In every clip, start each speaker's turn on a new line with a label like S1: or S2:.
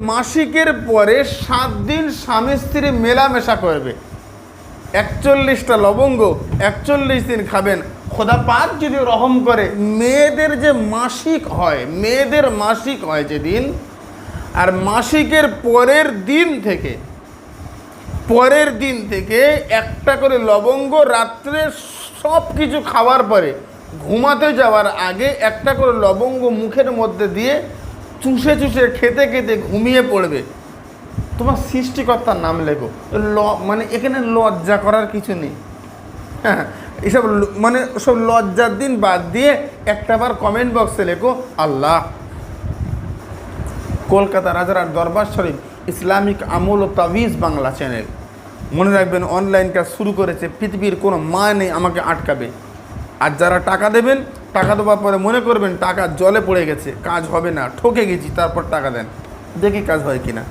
S1: মাসিকের পরে সাত দিন স্বামী স্ত্রী মেলামেশা করবে। একচল্লিশটা লবঙ্গ একচল্লিশ দিন খাবেন। খোদা পাক যদি রহম করে। মেয়েদের যে মাসিক হয় মেয়েদের মাসিক হয় যেদিন আর মাসিকের পরের দিন থেকে পরের দিন থেকে একটা করে লবঙ্গ রাত্রে সব কিছু খাওয়ার পরে ঘুমাতে যাওয়ার আগে একটা করে লবঙ্গ মুখের মধ্যে দিয়ে চুষে চুষে খেতে খেতে ঘুমিয়ে পড়বে। তোমার সৃষ্টিকর্তার নাম লেখো। ল মানে এখানে লজ্জা করার কিছু নেই। হ্যাঁ এসব মানে সব লজ্জার দিন বাদ দিয়ে একটাবার কমেন্ট বক্সে লেখো, আল্লাহ। কলকাতা রাজার দরবার শরীফ, ইসলামিক আমল ও তাবিজ বাংলা চ্যানেল মনে রাখবেন অনলাইন কাজ শুরু করেছে, পৃথিবীর কোনো মা নেই আমাকে আটকাবে। আর যারা টাকা দেবেন, টাকা দেওয়ার পরে মনে করবেন টাকা জলে পড়ে গেছে, কাজ হবে না, ঠকে গেছি, তারপর টাকা দেন। দেখি কাজ হয় কিনা।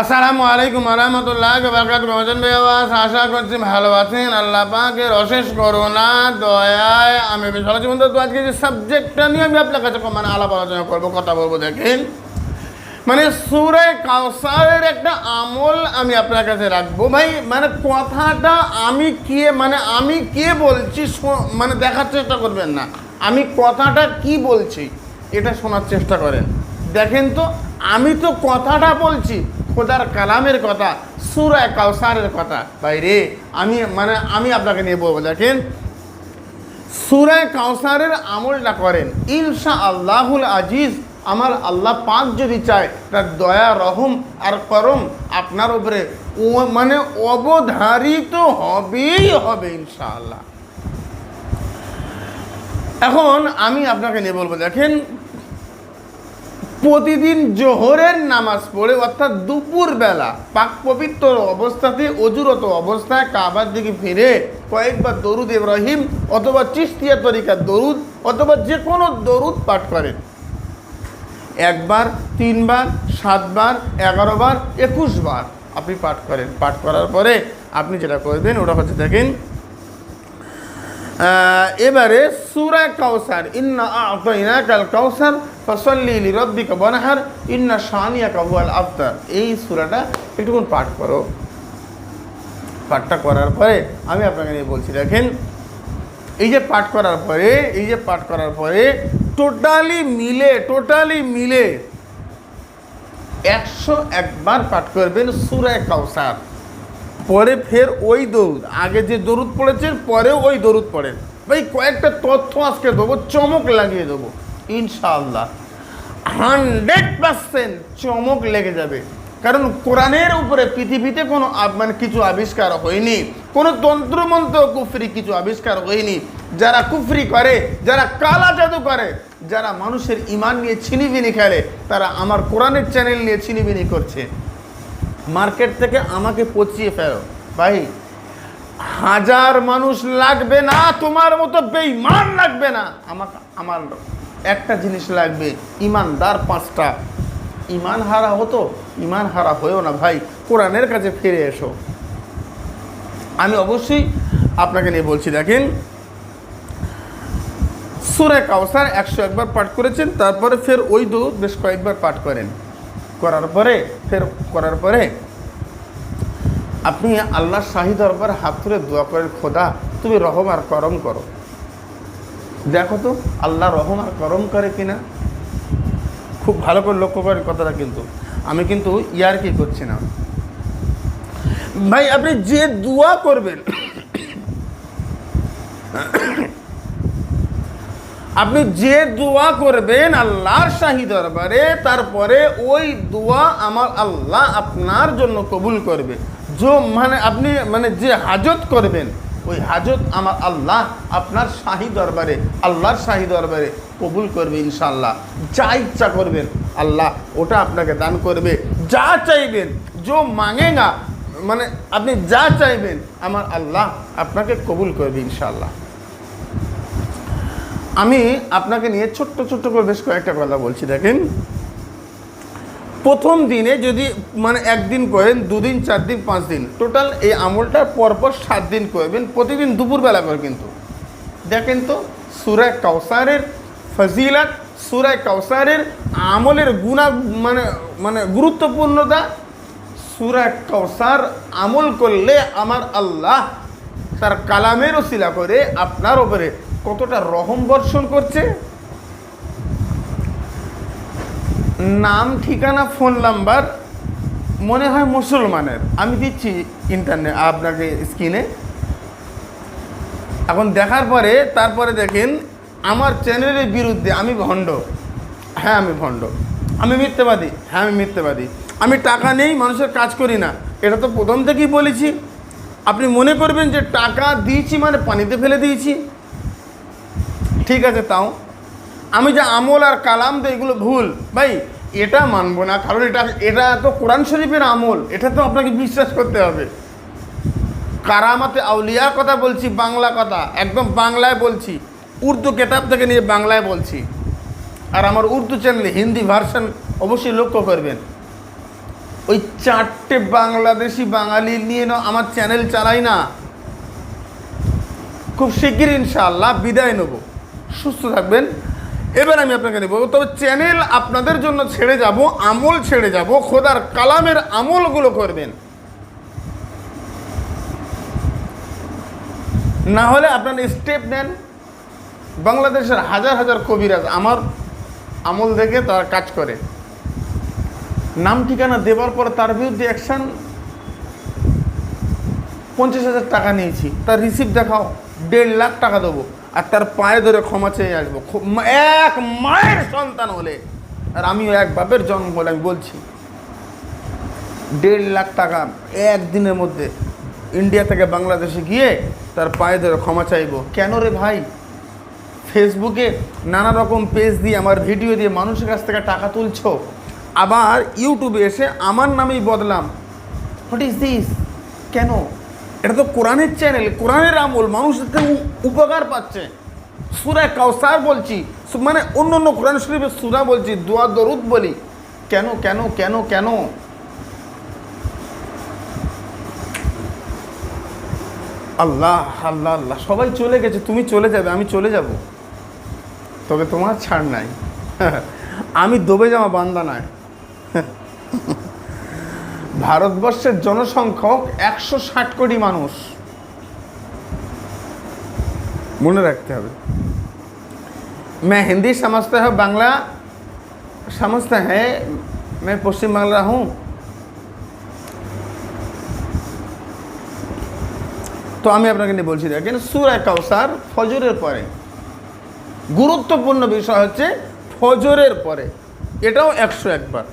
S1: আসসালামু আলাইকুম রহমতুল্লাহ বারকাত রহমান ভাই আওয়াজ আশা করছি ভালো আছেন। আল্লাহ পাকের অশেষ করোনা দয়ায় আমি তো আজকে যে সাবজেক্টটা নিয়ে আমি আপনার কাছে মানে আলাপ আলোচনা করব, কথা বলব, দেখেন। মানে সুরে কাউসারের একটা আমল আমি আপনার কাছে রাখব। ভাই মানে কথাটা আমি কে মানে আমি কে বলছি মানে দেখার চেষ্টা করবেন না। আমি কথাটা কি বলছি, এটা শোনার চেষ্টা করেন। দেখেন তো, আমি তো কথাটা বলছি, খোদার কালামের কথা সুরায় কাউসারের কথা। ভাই রে, আমি মানে আমি আপনাকে নিয়ে বলব, দেখেন। সুরায় কাউসারের আমলটা করেন ইনশা আল্লাহুল আজিজ আমার আল্লাহ পাক যদি চায়, তার দয়া, রহম আর করম আপনার উপরে ও মানে অবধারিত হবেই হবে ইনশাআল্লাহ। এখন আমি আপনাকে নিয়ে বলব, দেখেন, প্রতিদিন জোহরের নামাজ পড়ে, অর্থাৎ দুপুর বেলা পাক পবিত্র অবস্থাতে, অজুরত অবস্থায় কাবার দিকে ফিরে কয়েকবার দরুদ ইব্রাহিম অথবা চিস্তিয়া তরিকার দরুদ অথবা যে কোনো দরুদ পাঠ করেন। একবার, তিনবার, সাতবার এগারো বার একুশ বার আপনি পাঠ করেন। পাঠ করার পরে আপনি যেটা করবেন, ওটা হচ্ছে দেখেন এবারে সুরা কাউসার ইন্না আতইনা কাল কাউসার ফসল্লি রব্বিকা বনহার ইন্না শানিয়া কাবুয়াল আফতার এই সুরাটা একটুকুন পাঠ করো। পাঠটা করার পরে আমি আপনাকে নিয়ে বলছি, দেখেন এই যে পাঠ করার পরে, এই যে পাঠ করার পরে, টোটালি মিলে টোটালি মিলে একশো একবার পাঠ করবেন সুরায় কাউসার পরে ফের ওই দরুদ। আগে যে দরুদ পড়েছেন, পরেও ওই দরুদ পড়েন। ভাই, কয়েকটা তথ্য আজকে দেবো, চমক লাগিয়ে দেবো, ইনশাআল্লাহ। হান্ড্রেড পার্সেন্ট চমক লেগে যাবে। কারণ কোরআনের উপরে, পৃথিবীতে কোনো মানে কিছু আবিষ্কার হয়নি। কোনো তন্ত্রমন্ত্র কুফরি কিছু আবিষ্কার হয়নি। যারা কুফরি করে, যারা কালা জাদু করে, যারা মানুষের ইমান নিয়ে ছিনিবিনি খেলে, তারা আমার কোরআনের চ্যানেল নিয়ে ছিনিবিনি করছে। মার্কেট থেকে আমাকে পচিয়ে ফেলো। ভাই, হাজার মানুষ লাগবে না, তোমার মতো বেইমান লাগবে না। আমাকে, আমার একটা জিনিস লাগবে, ইমানদার পাঁচটা। ইমান হারা হতো, ইমান হারা হয়েও না। ভাই, কোরআনের কাছে ফিরে এসো। অবশ্যই আপনাকে নিয়ে বলছি, দেখেন। সুরে কাউসার একশো একবার পাঠ করেছেন, তারপরে ফের ওই দো বেশ কয়েকবার পাঠ করেন। করার পরে, ফের করার পরে আপনি আল্লাহর শাহী দরবার হাত ধরে দোয়া করেন, খোদা, তুমি রহম আর করম করো। দেখো তো, আল্লাহ রহম আর করম করে কিনা? খুব ভালো করে লক্ষ্য করেন কথাটা কিন্তু। আমি কিন্তু ইয়ার কি করছি না? ভাই, আপনি যে দোয়া করবেন, আপনি যে দোয়া করবেন আল্লাহর শাহী দরবারে, তারপরে ওই দোয়া আমার আল্লাহ আপনার জন্য কবুল করবে। যে মানে আপনি মানে যে হাজত করবেন, ওই হাজত আমার আল্লাহ আপনার শাহী দরবারে, আল্লাহর শাহী দরবারে কবুল করবে ইনশাল্লাহ যা ইচ্ছা করবেন, আল্লাহ ওটা আপনাকে দান করবে। যা চাইবেন, যে মাঙেগা মানে আপনি যা চাইবেন, আমার আল্লাহ আপনাকে কবুল করবে ইনশাআল্লাহ। আমি আপনাকে নিয়ে ছোট্ট ছোট্ট করে বেশ কয়েকটা কথা বলছি, দেখেন। প্রথম দিনে যদি মানে একদিন করেন, দুদিন চার দিন পাঁচ দিন টোটাল এই আমলটা পরপর সাত দিন করবেন, প্রতিদিন দুপুরবেলা করে কিন্তু। দেখেন তো সুরায় কাউসারের ফজিলাত সুরায় কাউসারের আমলের গুণা মানে মানে গুরুত্বপূর্ণতা সুরায় কাউসার আমল করলে আমার আল্লাহ তার কালামের ওসিলা করে আপনার ওপরে কতটা রহম বর্ষণ করছে? নাম, ঠিকানা, ফোন নাম্বার মনে হয় মুসলমানের। আমি দিচ্ছি ইন্টারনেট আপনাকে স্ক্রিনে এখন দেখার পরে তারপরে দেখেন, আমার চ্যানেলের বিরুদ্ধে আমি ভণ্ড। হ্যাঁ আমি ভণ্ড। আমি মিথ্যাবাদী। হ্যাঁ আমি মিথ্যাবাদী। আমি টাকা নেই, মানুষের কাজ করি না। এটা তো প্রথম থেকেই বলেছি। আপনি মনে করবেন যে টাকা দিয়েছি মানে পানিতে ফেলে দিয়েছি। ঠিক আছে, তাও। আমি যে আমল আর কালাম তো এগুলো ভুল, ভাই, এটা মানবো না। কারণ এটা এটা তো কোরআন শরীফের আমল। এটা তো আপনাকে বিশ্বাস করতে হবে। কারামাতে আউলিয়ার কথা বলছি, বাংলা কথা। একদম বাংলায় বলছি। উর্দু কেতাব থেকে নিয়ে বাংলায় বলছি। আর আমার উর্দু চ্যানেলে হিন্দি ভার্সন অবশ্যই লক্ষ্য করবেন। ওই চারটে বাংলাদেশি বাঙালি নিয়ে না আমার চ্যানেল চালাই না। খুব শিগগির ইনশাআল্লাহ বিদায় নেব। সুস্থ থাকবেন। এবার আমি আপনাকে নেব। তবে চ্যানেল আপনাদের জন্য ছেড়ে যাব, আমল ছেড়ে যাব, খোদার কালামের আমলগুলো করবেন। না হলে আপনারা স্টেপ নেন। বাংলাদেশের হাজার হাজার কবিরাজ আমার আমল দেখে তারা কাজ করে। নাম ঠিকানা দেওয়ার পর তার বিরুদ্ধে অ্যাকশন পঞ্চাশ হাজার টাকা নিয়েছি। তার রিসিপ্ট দেখাও, দেড় লাখ টাকা দেবো। আর তার পায়ে ধরে ক্ষমা চেয়ে আসব। এক মায়ের সন্তান হলে। আর আমিও এক বাপের জন্ম বলে আমি বলছি। দেড় লাখ টাকা একদিনের মধ্যে ইন্ডিয়া থেকে বাংলাদেশে গিয়ে তার পায়ে ধরে ক্ষমা চাইব। কেন রে ভাই? ফেসবুকে নানা রকম পেজ দিয়ে, আমার ভিডিও দিয়ে মানুষের কাছ থেকে টাকা তুলছো। আবার ইউটিউবে এসে আমার নামেই বদলাম। হোয়াট ইজ দিস কেন? এটা তো কোরআনের চ্যানেল কোরআনের আমল মানুষ উপকার পাচ্ছে। সুরায় কাউসার বলছি মানে অন্য অন্য কোরআন শরীফের সুরা বলছি দোয়া দরুদ বলি। কেন কেন কেন কেন? আল্লাহ আল্লাহ আল্লাহ সবাই চলে গেছে তুমি চলে যাবে আমি চলে যাব। তবে তোমার ছাড় নাই। আমি দবে যাওয়া বান্দা নয়। ভারতবর্ষের জনসংখ্যক একশো ষাট কোটি মানুষ মনে রাখতে হবে मैं हिंदी समझता है बांग्ला समझता है मैं पश्चिम बांग्ला हूँ তো আমি আপনাকে নিয়ে বলছি দেখেন সুরায় কাউসার ফজরের পরে গুরুত্বপূর্ণ বিষয় হচ্ছে ফজরের পরে এটাও একশো একবার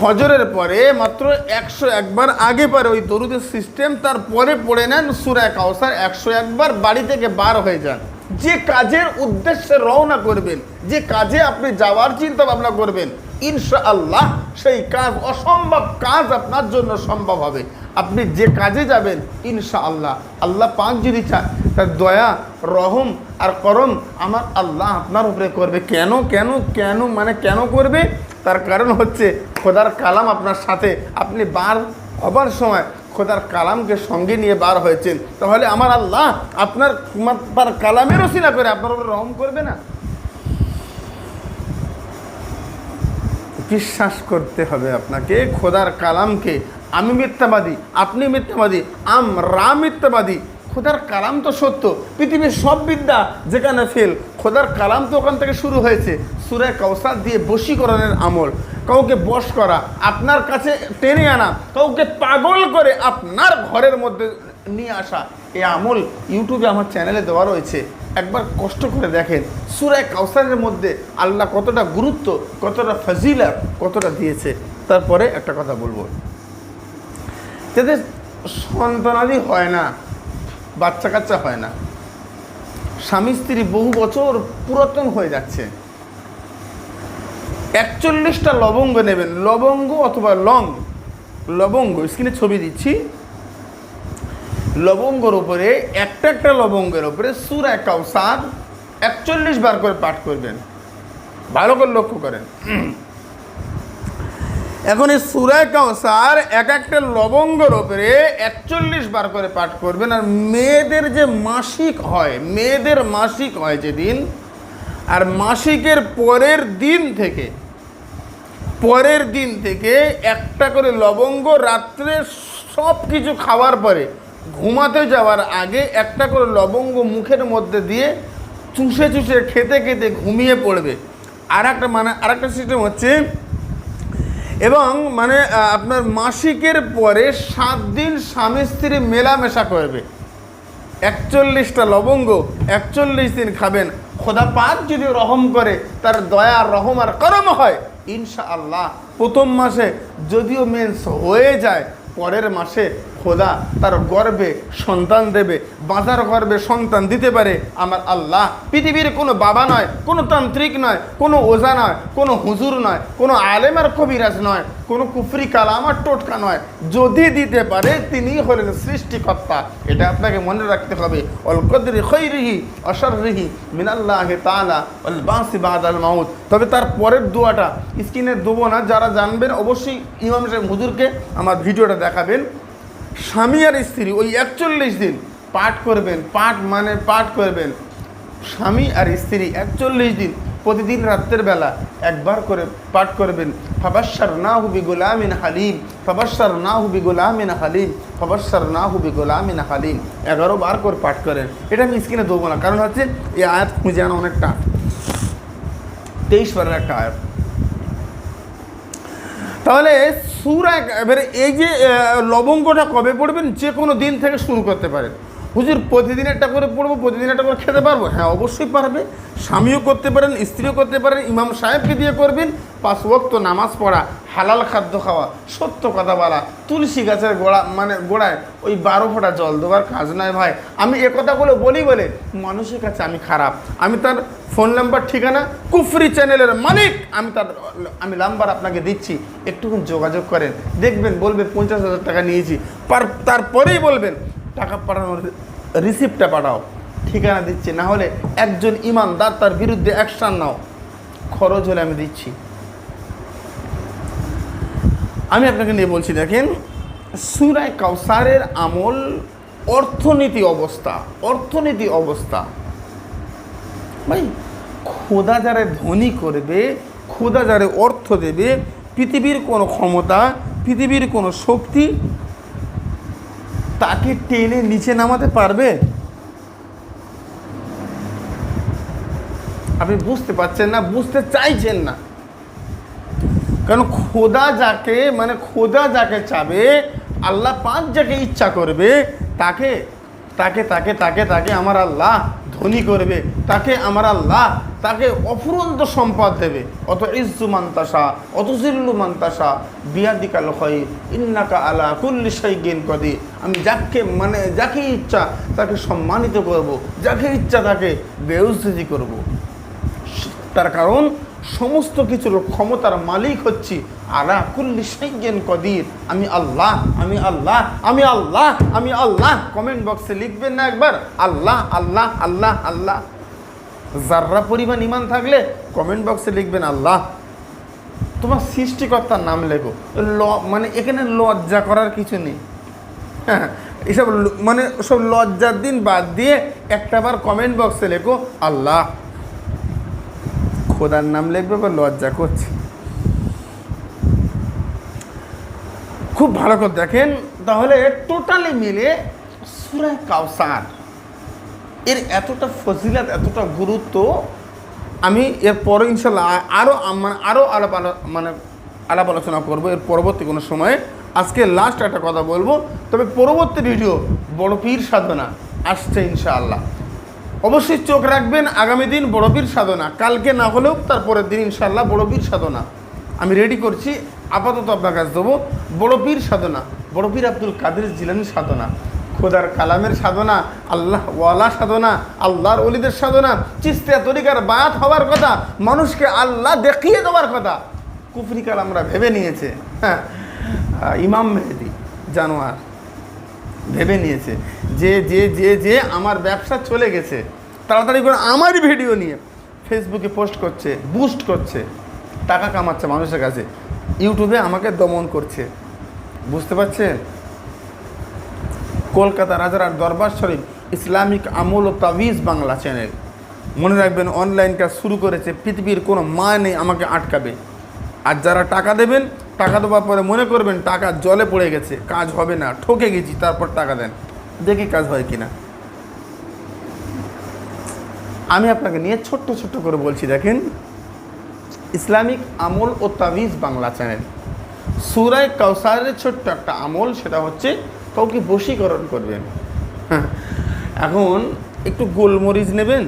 S1: ফজরের পরে মাত্র একশো একবার আগে পারে ওই দরুদের সিস্টেম তারপরে পড়ে নেন সুরায় কাউসার একশো একবার বাড়ি থেকে বার হয়ে যান। যে কাজের উদ্দেশ্যে রওনা করবেন, যে কাজে আপনি যাওয়ার চিন্তা ভাবনা করবেন, ইনশাআল্লাহ সেই কাজ, অসম্ভব কাজ আপনার জন্য সম্ভব হবে। আপনি যে কাজে যাবেন, ইনশাআল্লাহ। আল্লাহ পাক যদি চায়, তার দয়া, রহম আর করম আমার আল্লাহ আপনার উপরে করবে। কেন কেন কেন মানে কেন করবে? তার কারণ হচ্ছে খোদার কালাম আপনার সাথে। আপনি বার হবার সময় খোদার কালামকে সঙ্গে নিয়ে বার হয়েছেন। তাহলে আমার আল্লাহ আপনার তার কালামের ওসিলা করে আপনার উপরে রহম করবে না? বিশ্বাস করতে হবে আপনাকে, খোদার কালামকে। আমি মিথ্যাবাদী, আপনি মিথ্যাবাদী আমরা মিথ্যাবাদী। খোদার কালাম তো সত্য। পৃথিবীর সব বিদ্যা যেখানে ফেল খোদার কালাম তো ওখান থেকে শুরু হয়েছে। সুরে কৌসার দিয়ে বশীকরণের আমল। কাউকে বশ করা, আপনার কাছে টেনে আনা, কাউকে পাগল করে আপনার ঘরের মধ্যে নিয়ে আসা এই আমল ইউটিউবে আমার চ্যানেলে দেওয়া রয়েছে। একবার কষ্ট করে দেখেন, সুরায় কাউসারের মধ্যে আল্লাহ কতটা গুরুত্ব, কতটা ফজিলা কতটা দিয়েছে। তারপরে একটা কথা বলব। যাদের সন্তানাদি হয় না বাচ্চা কাচ্চা হয় না। স্বামী, স্ত্রী বহু বছর পুরাতন হয়ে যাচ্ছে। একচল্লিশটা লবঙ্গ নেবেন, লবঙ্গ অথবা লং, লবঙ্গ, স্ক্রিনে ছবি দিচ্ছি। লবঙ্গর উপরে, একটা একটা লবঙ্গের উপরে সুরা কাউসার একচল্লিশ বার করে পাঠ করবেন। ভালো করে লক্ষ্য করেন। এখন এই সুরায় কাউসার এক একটা লবঙ্গর ওপরে একচল্লিশ বার করে পাঠ করবেন। আর মেয়েদের যে মাসিক হয়, মেয়েদের মাসিক হয় যেদিন, আর মাসিকের পরের দিন থেকে, পরের দিন থেকে একটা করে লবঙ্গ রাত্রে সব কিছু খাওয়ার পরে, ঘুমাতে যাওয়ার আগে একটা করে লবঙ্গ মুখের মধ্যে দিয়ে চুষে চুষে খেতে খেতে ঘুমিয়ে পড়বে। আর একটা মানে আর একটা সিস্টেম হচ্ছে এবং মানে আপনার মাসিকের পরে সাত দিন স্বামী স্ত্রী মেলামেশা করবে। একচল্লিশটা লবঙ্গ, একচল্লিশ দিন খাবেন। খোদা পাক যদি রহম করে, তার দয়া, রহম আর করম হয় ইনশা আল্লাহ প্রথম মাসে যদিও মেন্স হয়ে যায়, পরের মাসে খোদা তার গর্বে সন্তান দেবে। বাঁধার গর্বে সন্তান দিতে পারে। আমার আল্লাহ পৃথিবীর কোনো বাবা নয়, কোনো তান্ত্রিক নয়, কোনো ওজা নয়, কোনো হুজুর নয়, কোনো আলেম আর কবিরাজ নয়, কোনো কুফরি কালাম আর টোটকা নয়। যদি দিতে পারে, তিনি হলেন সৃষ্টিকর্তা। এটা আপনাকে মনে রাখতে হবে। অল কদরি খৈরিহি অসরিহি মিনাল্লাহ তালা অল বাঁসি বাদ আল মাউদ তবে তার পরের দোয়াটা স্ক্রিনে দেবো না যারা জানবেন অবশ্যই ইমাম সাহেব হুজুরকে আমার ভিডিওটা দেখাবেন। স্বামী আর স্ত্রী, ওই একচল্লিশ দিন পাঠ করবেন, পাঠ মানে পাঠ করবেন। স্বামী আর স্ত্রী একচল্লিশ দিন, প্রতিদিন রাত্রের বেলা একবার করে পাঠ করবেন। ফাবাসার না হুবি গোলামিন হালিম ফাবাসার না হুবি গোলামিন হালিম ফাবাসার না হুবি গোলামিন হালিম। এগারো বার করে পাঠ করেন। এটা আমি স্ক্রিনে দেবো না, কারণ হচ্ছে এই আয়াত খুঁজে আনা অনেকটা। তেইশ বারের একটা আয়াত। তাহলে সুরা এবারে এই যে লবঙ্গটা কবে পড়বেন? যে কোনো দিন থেকে শুরু করতে পারেন। হুজুর, প্রতিদিন একটা করে পড়ব, প্রতিদিন একটা করে খেতে পারব? হ্যাঁ অবশ্যই পারবে। স্বামীও করতে পারেন, স্ত্রীও করতে পারেন, ইমাম সাহেবকে দিয়ে করবেন। পাঁচ ওয়াক্ত নামাজ পড়া, হালাল খাদ্য খাওয়া, সত্য কথা বলা, তুলসী গাছের গোড়া মানে গোড়ায় ওই বারো ফোঁটা জল দেওয়ার কাজ নয় ভাই। আমি এ কথাগুলো বলি বলে মানুষের কাছে আমি খারাপ। আমি তার ফোন নাম্বার, ঠিকানা, কুফরি চ্যানেলের মালিক। আমি তার, আমি নাম্বার আপনাকে দিচ্ছি। একটুখানি যোগাযোগ করেন। দেখবেন বলবে পঞ্চাশ হাজার টাকা নিয়েছি। পার, তারপরেই বলবেন টাকা পাঠানোর রিসিপ্টটা পাঠাও, ঠিকানা দিচ্ছি, না হলে একজন ইমানদার তার বিরুদ্ধে অ্যাকশান নাও। খরচ হলে আমি দিচ্ছি। আমি আপনাকে নিয়ে বলছি, দেখেন, সুরায় কাউসারের আমল অর্থনীতি অবস্থা অর্থনীতি অবস্থা। ভাই, খোদা যারা ধনী করবে, খোদা যারা অর্থ দেবে, পৃথিবীর কোনো ক্ষমতা, পৃথিবীর কোনো শক্তি তাকে টেনে নিচে নামাতে পারবে? আপনি বুঝতে পারছেন না, বুঝতে চাইছেন না। কারণ খোদা যাকে মানে খোদা যাকে চাবে, আল্লাহ পাঁচ যাকে ইচ্ছা করবে, তাকে তাকে তাকে তাকে তাকে আমার আল্লাহ ধনী করবে, তাকে আমার আল্লাহ তাকে অফুরন্ত সম্পদ দেবে। অত ইজ্জু মান্তাসা, অত জিল্লু মান্তাসা, বিয়াদিকাল হয় ইন্নাকা আলা কুল্লি সাইগিন কদি আমি যাকে মানে যাকে ইচ্ছা তাকে সম্মানিত করব, যাকে ইচ্ছা তাকে বেউজ্জি করব। তার কারণ, সমস্ত কিছুর ক্ষমতার মালিক হচ্ছি আলা কুল্লি সাইগেন কদির। আমি আল্লাহ আমি আল্লাহ আমি আল্লাহ আমি আল্লাহ। কমেন্ট বক্সে লিখবেন না একবার। আল্লাহ আল্লাহ আল্লাহ আল্লাহ। যার্রা পরিমাণ ইমান থাকলে কমেন্ট বক্সে লিখবেন, আল্লাহ, তোমার সৃষ্টিকর্তার নাম লেখো। ল মানে এখানে লজ্জা করার কিছু নেই। হ্যাঁ এসব মানে সব লজ্জার দিন বাদ দিয়ে একটাবার কমেন্ট বক্সে লেখো, আল্লাহ, খোদার নাম লিখবে বা লজ্জা করছে। খুব ভালো করে দেখেন, তাহলে টোটালি মিলে সুরায় কাউসার এর এতটা ফজিলাত, এতটা গুরুত্ব, আমি এর পরে ইনশাল্লাহ আরও মানে আরও আলাপ আলো- মানে আলাপ আলোচনা করব এর পরবর্তী কোনো সময়ে। আজকে লাস্ট একটা কথা বলব, তবে পরবর্তী ভিডিও বড় পীর সাধনা আসছে ইনশাআল্লাহ। অবশ্যই চোখ রাখবেন, আগামী দিন বড় পীর সাধনা, কালকে না হলেও তারপরের দিন ইনশাআল্লাহ বড় পীর সাধনা। আমি রেডি করছি, আপাতত আপনার কাছে দেবো, বড় পীর সাধনা, বড় পীর আব্দুল কাদের জিলানি সাধনা। খোদার কালামের সাধনা, আল্লাহ ওয়ালা সাধনা, আল্লাহর অলিদের সাধনা, চিস্তিয়া তরিকার বায়াত হওয়ার কথা, মানুষকে আল্লাহ দেখিয়ে দেওয়ার কথা। কুফরি কালামরা ভেবে নিয়েছে হ্যাঁ। ইমাম মেহেদি, জানোয়ার, ভেবে নিয়েছে, যে যে যে যে আমার ব্যবসা চলে গেছে, তাড়াতাড়ি করে আমার ভিডিও নিয়ে ফেসবুকে পোস্ট করছে, বুস্ট করছে, টাকা কামাচ্ছে মানুষের কাছে, ইউটিউবে আমাকে দমন করছে। বুঝতে পারছেন? কলকাতা রাজারার দরবার শরীফ ইসলামিক আমল ও তাবিজ বাংলা চ্যানেল। মনে রাখবেন অনলাইন কাজ শুরু করেছে, পৃথিবীর কোনো মা নেই আমাকে আটকাবে। আর যারা টাকা দেবেন, টাকা দেওয়ার পরে মনে করবেন টাকা জলে পড়ে গেছে, কাজ হবে না, ঠকে গেছি, তারপর টাকা দেন। দেখি কাজ হয় কিনা। আমি আপনাকে নিয়ে ছোট্ট ছোট্ট করে বলছি, দেখেন। ইসলামিক আমল ও তাবিজ বাংলা চ্যানেল। সুরায় কাউসারের ছোট্ট একটা আমল, সেটা হচ্ছে কাউকে বশীকরণ করবেন। হ্যাঁ, এখন একটু গোলমরিচ নেবেন।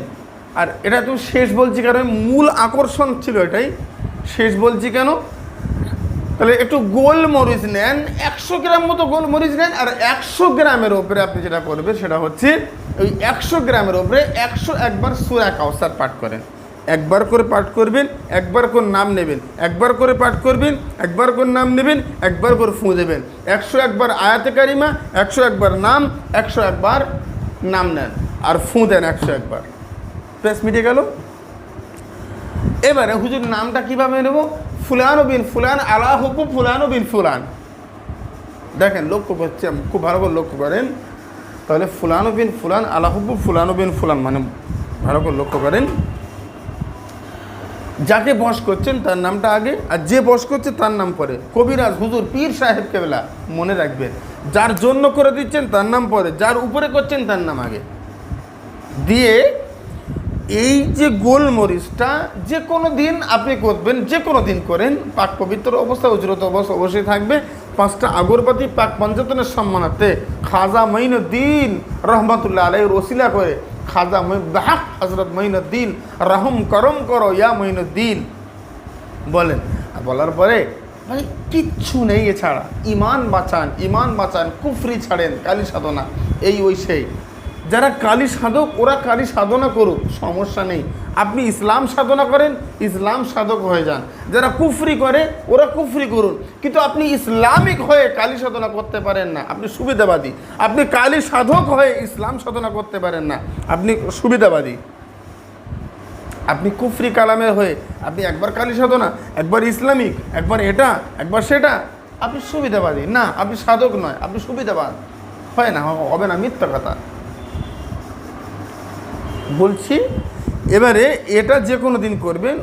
S1: আর এটা তো শেষ বলছি কারণ মূল আকর্ষণ ছিল এটাই। শেষ বলছি কেন? তাহলে একটু গোলমরিচ নেন। একশো গ্রাম মতো গোলমরিচ নেন। আর একশো গ্রামের ওপরে আপনি যেটা করবেন সেটা হচ্ছে ওই একশো গ্রামের ওপরে একশো একবার সুরা কাউসার পাঠ করেন। একবার করে পাঠ করবেন, একবার করে নাম নেবেন, একবার করে পাঠ করবেন, একবার করে নাম নেবেন, একবার করে ফুঁ দেবেন। একশো একবার আয়াতে কারিমা, একশো একবার নাম, একশো একবার নাম নেন, আর ফুঁ দেন একশো একবার। প্রেস মিটে গেল। এবারে হুজুর নামটা কীভাবে নেব? ফুলানো বিন ফুলান, আলা হুকু ফুলানো বিন ফুলান। দেখেন, লক্ষ্য করছে খুব ভালো করে লক্ষ্য করেন। তাহলে ফুলানো বিন ফুলান, আলা হুকু ফুলানো বিন ফুলান মানে ভালো করে লক্ষ্য করেন। যাকে বস করছেন তার নামটা আগে, আর যে বস করছে তার নাম পরে। কবিরাজ হুজুর পীর সাহেব কেবলা মনে রাখবেন। যার জন্য করে দিচ্ছেন তার নাম পরে, যার উপরে করছেন তার নাম আগে। দিয়ে এই যে গোলমরিচটা যে কোনো দিন আপনি করবেন, যে কোনো দিন করেন, পাক পবিত্র অবস্থা, উজরত অবস্থা অবশ্যই থাকবে। পাঁচটা আগরবাতি পাক পঞ্চতনের সম্মানার্থে খাজা মঈনুদ্দিন রহমতুল্লাহ আলাই রসিলা করে খাজা বাহাক হজরত মঈনুদ্দিন রহম করম করো, ইয়া মঈনুদ্দিন বলেন। বলার পরে মানে কিচ্ছু নেই এছাড়া। ইমান বাঁচান ইমান বাঁচান, কুফরি ছাড়েন কালী সাধনা। এই ওই সেই। যারা কালী সাধক, ওরা কালী সাধনা করুক, সমস্যা নেই। আপনি ইসলাম সাধনা করেন, ইসলাম সাধক হয়ে যান। যারা কুফরি করে, ওরা কুফরি করুন। কিন্তু আপনি ইসলামিক হয়ে কালী সাধনা করতে পারেন না। আপনি সুবিধাবাদী। আপনি কালী সাধক হয়ে ইসলাম সাধনা করতে পারেন না। আপনি সুবিধাবাদী। আপনি কুফরি কালামের হয়ে, আপনি একবার কালী সাধনা, একবার ইসলামিক, একবার এটা, একবার সেটা, আপনি সুবিধাবাদী। না, আপনি সাধক নয়, আপনি সুবিধাবাদ হয় না, হবে না, মিথ্যা কথা। বলছি, এবারে এটা যে কোনো দিন করবেন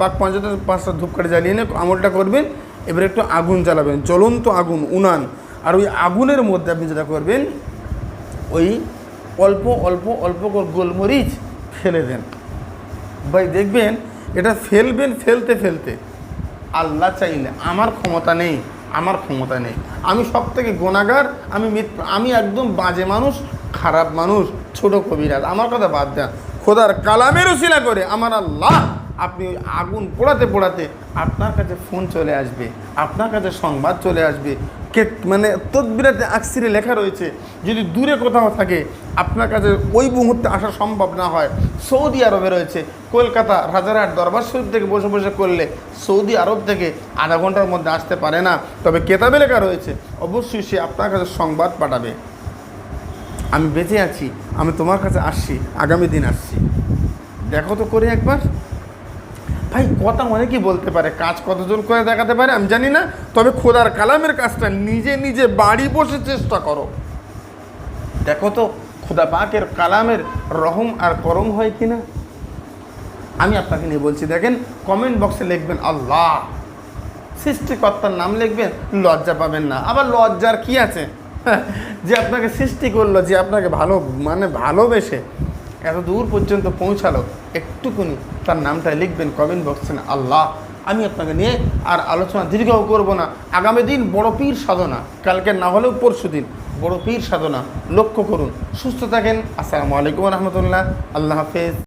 S1: পাক পঞ্চায়েত পাঁচটা ধূপকাঠি জ্বালিয়ে নিয়ে আমলটা করবেন, এবারে একটু আগুন জ্বালাবেন, জ্বলন্ত আগুন, উনান। আর ওই আগুনের মধ্যে আপনি যেটা করবেন, ওই অল্প অল্প অল্প করে গোলমরিচ ফেলে দেন। ভাই, দেখবেন, এটা ফেলবেন ফেলতে ফেলতে, আল্লাহ চাইলে, আমার ক্ষমতা নেই, আমার ক্ষমতা নেই। আমি সব থেকে গোনাগার আমি আমি একদম বাজে মানুষ, খারাপ মানুষ। ছোট কবিরাজ। আমার কথা বাদ দেন। খোদার কালামের উশিলা করে। আমার আল্লাহ, আপনি ওই আগুন পোড়াতে পোড়াতে আপনার কাছে ফোন চলে আসবে, আপনার কাছে সংবাদ চলে আসবে। কে মানে তদবিরাতে আকসিরে লেখা রয়েছে, যদি দূরে কোথাও থাকে, আপনার কাছে ওই মুহূর্তে আসা সম্ভব না হয়। সৌদি আরবে রয়েছে। কলকাতা রাজারহাট দরবার শরীফ থেকে বসে বসে করলে সৌদি আরব থেকে আধা ঘণ্টার মধ্যে আসতে পারে না। তবে কেতাবে লেখা রয়েছে, অবশ্যই সে আপনার কাছে সংবাদ পাঠাবে। আমি বেঁচে আছি, আমি তোমার কাছে আসছি, আগামী দিন আসছি। দেখো তো করে একবার। ভাই, কথা অনেকেই বলতে পারে, কাজ কতজন করে দেখাতে পারে আমি জানি না, তবে খোদার কালামের কাজটা নিজে নিজে বাড়ি বসে চেষ্টা করো। দেখো তো, খোদা পাকের কালামের রহম আর করম হয় কি না আমি আপনাকে নিয়ে বলছি, দেখেন কমেন্ট বক্সে লিখবেন, আল্লাহ। সৃষ্টিকর্তার নাম লিখবেন, লজ্জা পাবেন না। আবার লজ্জার কি আছে? যে আপনাকে সৃষ্টি করল, যে আপনাকে ভালো মানে ভালোবেসে এত দূর পর্যন্ত পৌঁছালো, একটুকুনি তার নামটা লিখবেন কমেন্ট বক্সে আল্লাহ, আমি আপনাকে নিয়ে আর আলোচনা দীর্ঘও করব না। আগামী দিন বড় পীর সাধনা, কালকে না হলেও পরশু দিন বড় পীর সাধনা লক্ষ্য করুন। সুস্থ থাকেন, আসসালামু আলাইকুম রহমতুল্লাহ, আল্লাহ হাফেজ।